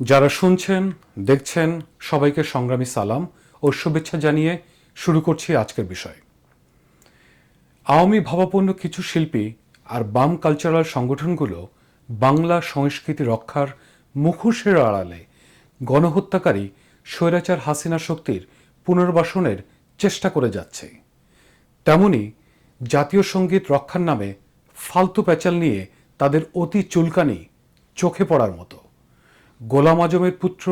যারা শুনছেন, দেখছেন, সবাইকে সংগ্রামী সালাম ও শুভেচ্ছা জানিয়ে শুরু করছি আজকের বিষয়। আওয়ামী ভাবাপন্ন কিছু শিল্পী আর বাম কালচারাল সংগঠনগুলো বাংলা সংস্কৃতি রক্ষার মুখোশের আড়ালে গণহত্যাকারী স্বৈরাচার হাসিনা শক্তির পুনর্বাসনের চেষ্টা করে যাচ্ছে। তেমনি জাতীয় সংগীত রক্ষার নামে ফালতু প্যাচাল নিয়ে তাদের অতি চুলকানি চোখে পড়ার মতো। গোলাম আজমের পুত্র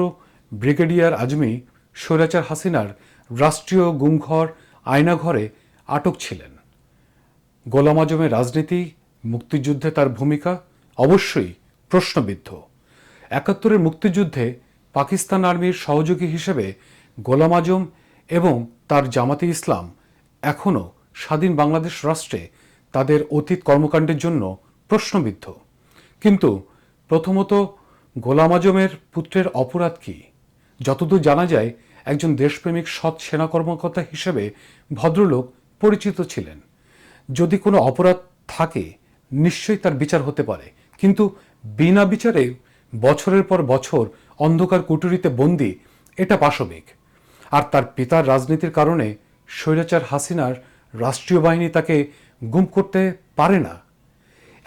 ব্রিগেডিয়ার আজমি স্বৈরাচার হাসিনার রাষ্ট্রীয় গুমঘর আয়নাঘরে আটক ছিলেন। গোলাম আজমের রাজনীতি, মুক্তিযুদ্ধে তার ভূমিকা অবশ্যই প্রশ্নবিদ্ধ। একাত্তরের মুক্তিযুদ্ধে পাকিস্তান আর্মির সহযোগী হিসেবে গোলাম আজম এবং তার জামাতে ইসলাম এখনও স্বাধীন বাংলাদেশ রাষ্ট্রে তাদের অতীত কর্মকাণ্ডের জন্য প্রশ্নবিদ্ধ। কিন্তু প্রথমত গোলাম আজমের পুত্রের অপরাধ কি? যতদূর জানা যায়, একজন দেশপ্রেমিক সৎ সেনা কর্মকর্তা হিসেবে ভদ্রলোক পরিচিত ছিলেন। যদি কোনো অপরাধ থাকে, নিশ্চয়ই তার বিচার হতে পারে। কিন্তু বিনা বিচারে বছরের পর বছর অন্ধকার কুটুরিতে বন্দি, এটা পাশবিক। আর তার পিতার রাজনীতির কারণে স্বৈরাচার হাসিনার রাষ্ট্রীয় বাহিনী তাকে গুম করতে পারে না।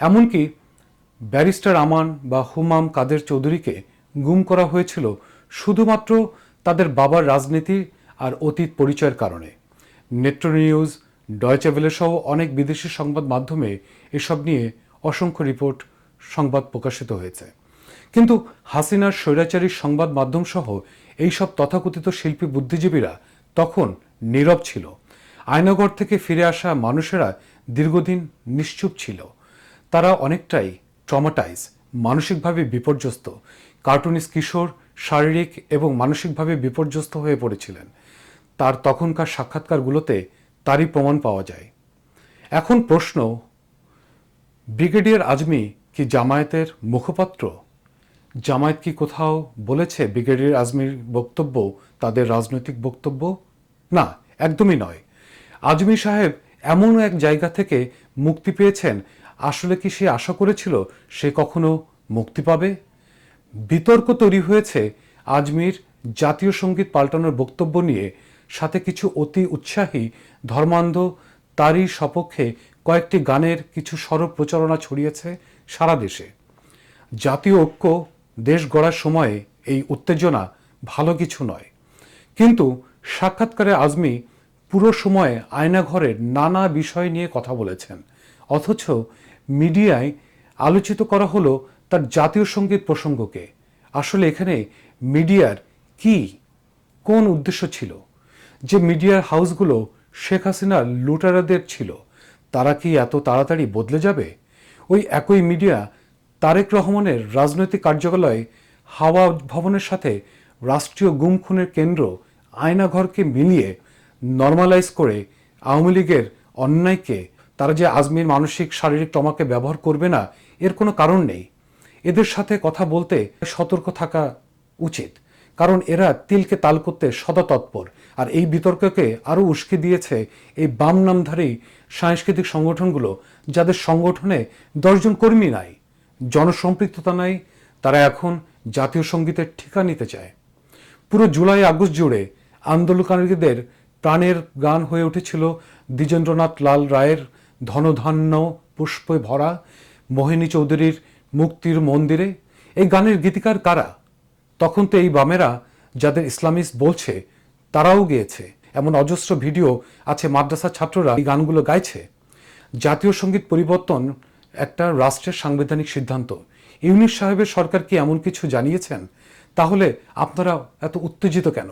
এমনকি ব্যারিস্টার আমান বা হুমাম কাদের চৌধুরীকে গুম করা হয়েছিল শুধুমাত্র তাদের বাবার রাজনীতি আর অতীত পরিচয়ের কারণে। নেট্রো নিউজ ডয়চেভেলে সহ অনেক বিদেশি সংবাদ মাধ্যমে এসব নিয়ে অসংখ্য রিপোর্ট, সংবাদ প্রকাশিত হয়েছে। কিন্তু হাসিনার স্বৈরাচারী সংবাদ মাধ্যম সহ এইসব তথাকথিত শিল্পী বুদ্ধিজীবীরা তখন নীরব ছিল। আয়নাগর থেকে ফিরে আসা মানুষেরা দীর্ঘদিন নিশ্চুপ ছিল। তারা অনেকটাই ট্রমাটাইজ মানসিকভাবে বিপর্যস্ত। কার্টুনিস্ট কিশোর, শারীরিক এবং মানসিকভাবে বিপর্যস্ত হয়ে পড়েছিলেন। তার তখনকার সাক্ষাৎকারগুলোতে তারই প্রমাণ পাওয়া যায়। এখন প্রশ্ন, ব্রিগেডিয়ার আজমি কি জামায়াতের মুখপাত্র? জামায়াত কি কোথাও বলেছে ব্রিগেডিয়ার আজমির বক্তব্য, তাদের রাজনৈতিক বক্তব্য? না, একদমই নয়। আজমি সাহেব এমন এক জায়গা থেকে মুক্তি পেয়েছেন আসলে কি সে আশা করেছিল সে কখনো মুক্তি পাবে? বিতর্ক তৈরি হয়েছে আজমির জাতীয় সংগীত পাল্টানোর বক্তব্য নিয়ে। সাথে কিছু অতি উৎসাহী ধর্মান্ধ তারই সপক্ষে কয়েকটি গানের কিছু সরব প্রচারণা ছড়িয়েছে সারা দেশে। জাতীয় ঐক্য দেশ গড়ার সময়ে এই উত্তেজনা ভালো কিছু নয়। কিন্তু সাক্ষাৎকারে আজমি পুরো সময়ে আয়নাঘরের নানা বিষয় নিয়ে কথা বলেছেন। অথচ মিডিয়ায় আলোচিত করা হলো তার জাতীয় সংগীত প্রসঙ্গকে। আসলে এখানে মিডিয়ার কি, কোন উদ্দেশ্য ছিল? যে মিডিয়ার হাউসগুলো শেখ হাসিনার লুটারাদের ছিল, তারা কি এত তাড়াতাড়ি বদলে যাবে? ওই একই মিডিয়া তারেক রহমানের রাজনৈতিক কার্যালয় হাওয়া ভবনের সাথে রাষ্ট্রীয় গুম খুনের কেন্দ্র আয়নাঘরকে মিলিয়ে নর্মালাইজ করে আওয়ামী লীগের অন্যায়কে তারা যে আজমির মানসিক শারীরিক টমাকে ব্যবহার করবে না, এর কোনো কারণ নেই। এদের সাথে কথা বলতে সতর্ক থাকা উচিত, কারণ এরা তিলকে তাল করতে সদা তৎপর। আর এই বিতর্ককে আরও উস্কে দিয়েছে এই বাম নামধারী সাংস্কৃতিক সংগঠনগুলো, যাদের সংগঠনে দশজন কর্মী নাই, জনসম্পৃক্ততা নাই, তারা এখন জাতীয় সঙ্গীতের ঠিকা নিতে চায়। পুরো জুলাই আগস্ট জুড়ে আন্দোলনকারীদের প্রাণের গান হয়ে উঠেছিল দ্বিজেন্দ্রনাথ লাল রায়ের ধনধান্য পুষ্পে ভরা মোহিনী চৌধুরীর মুক্তির মন্দিরে, এই গানের গীতিকার কারা? তখন তো এই বামেরা যাদের ইসলামিস্ট বলছে, তারাও গেয়েছে। এমন অজস্র ভিডিও আছে মাদ্রাসা ছাত্ররা এই গানগুলো গাইছে। জাতীয় সংগীত পরিবর্তন একটা রাষ্ট্রের সাংবিধানিক সিদ্ধান্ত। ইউনিস সাহেবের সরকার কি এমন কিছু জানিয়েছেন? তাহলে আপনারা এত উত্তেজিত কেন?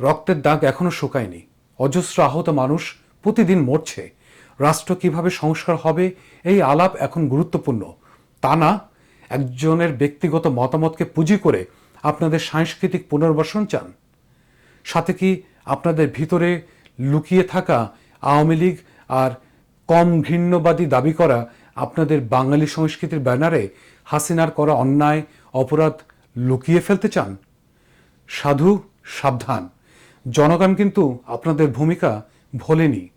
রক্তের দাগ এখনও শুকায়নি। অজস্র আহত মানুষ প্রতিদিন মরছে। রাষ্ট্র কীভাবে সংস্কার হবে, এই আলাপ এখন গুরুত্বপূর্ণ। তা না, একজনের ব্যক্তিগত মতামতকে পুঁজি করে আপনাদের সাংস্কৃতিক পুনর্বাসন চান। সাথে কি আপনাদের ভিতরে লুকিয়ে থাকা আওয়ামী লীগ আর কম ঘৃণ্যবাদী দাবি করা আপনাদের বাঙালি সংস্কৃতির ব্যানারে হাসিনার করা অন্যায়, অপরাধ লুকিয়ে ফেলতে চান? সাধু, সাবধান। জনগণ কিন্তু আপনাদের ভূমিকা ভোলেনি।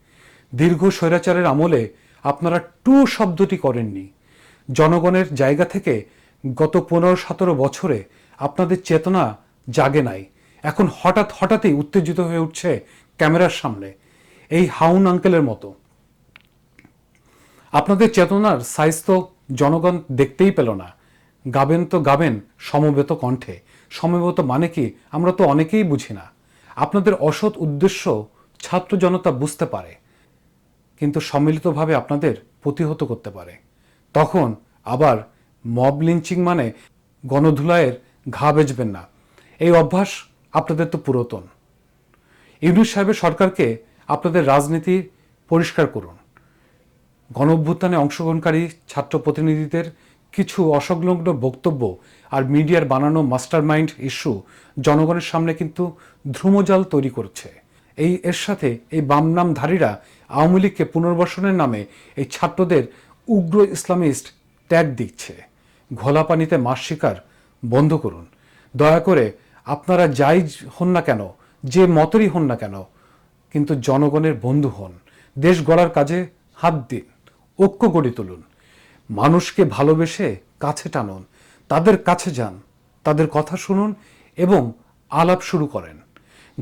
দীর্ঘ স্বৈরাচারের আমলে আপনারা টু শব্দটি করেননি। জনগণের জায়গা থেকে গত পনেরো সতেরো বছরে আপনাদের চেতনা জাগে নাই। এখন হঠাৎ হঠাৎই উত্তেজিত হয়ে উঠছে ক্যামেরার সামনে, এই হাউন আঙ্কেলের মতো। আপনাদের চেতনার সাইজ তো জনগণ দেখতেই পেল না। গাবেন তো গাবেন, সমবেত কণ্ঠে। সমবেত মানে কি আমরা তো অনেকেই বুঝি না। আপনাদের অসৎ উদ্দেশ্য ছাত্র জনতা বুঝতে পারে। কিন্তু সম্মিলিতভাবে আপনাদের প্রতিহত করতে পারে। তখন আবার মব লিঞ্চিং মানে গণধুলায়ের ঘা বেচবেন না। এই অভ্যাস আপনাদের তো পুরাতন। ইউনুস সাহেবের সরকারকে আপনাদের রাজনীতি পরিষ্কার করুন। গণ অভ্যুত্থানে অংশগ্রহণকারী ছাত্র প্রতিনিধিদের কিছু অসংলগ্ন বক্তব্য আর মিডিয়ার বানানো মাস্টারমাইন্ড ইস্যু জনগণের সামনে কিন্তু ধ্রুমজাল তৈরি করছে। এই এর সাথে এই বামনামধারীরা আওয়ামী লীগকে পুনর্বাসনের নামে এই ছাত্রদের উগ্র ইসলামিস্ট ট্যাগ দিচ্ছে। ঘোলা পানিতে মাছ শিকার বন্ধ করুন। দয়া করে আপনারা যাই হন না কেন, যে মতেরই হন না কেন, কিন্তু জনগণের বন্ধু হন। দেশ গড়ার কাজে হাত দিন, ঐক্য গড়ে তুলুন। মানুষকে ভালোবেসে কাছে টানুন, তাদের কাছে যান, তাদের কথা শুনুন এবং আলাপ শুরু করেন।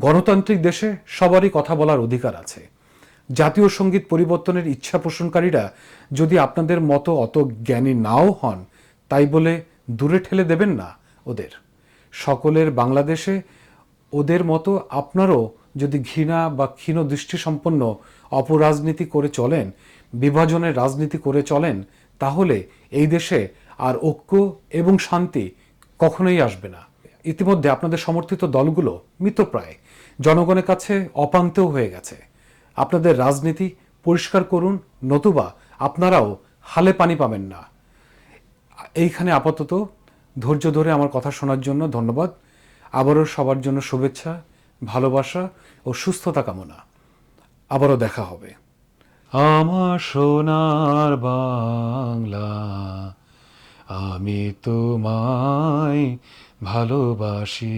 গণতান্ত্রিক দেশে সবারই কথা বলার অধিকার আছে। জাতীয় সংগীত পরিবর্তনের ইচ্ছা পোষণকারীরা যদি আপনাদের মতো অত জ্ঞানী নাও হন, তাই বলে দূরে ঠেলে দেবেন না ওদের। সকলের বাংলাদেশে ওদের মতো আপনারও যদি ঘৃণা বা ক্ষীণ দৃষ্টিসম্পন্ন অপরাজনীতি করে চলেন, বিভাজনের রাজনীতি করে চলেন, তাহলে এই দেশে আর ঐক্য এবং শান্তি কখনোই আসবে না। ইতিমধ্যে আপনাদের সমর্থিত দলগুলো মৃতপ্রায়। জনগণের কাছে অপান্তেও হয়ে গেছে। আপনাদের রাজনীতি পরিষ্কার করুন, নতুবা আপনারাও হালে পানি পাবেন না। এইখানে আপাতত ধৈর্য ধরে আমার কথা শোনার জন্য ধন্যবাদ। আবারও সবার জন্য শুভেচ্ছা, ভালোবাসা ও সুস্থতা কামনা। আবারও দেখা হবে। আমার সোনার বাংলা, আমি তোমায় ভালোবাসি।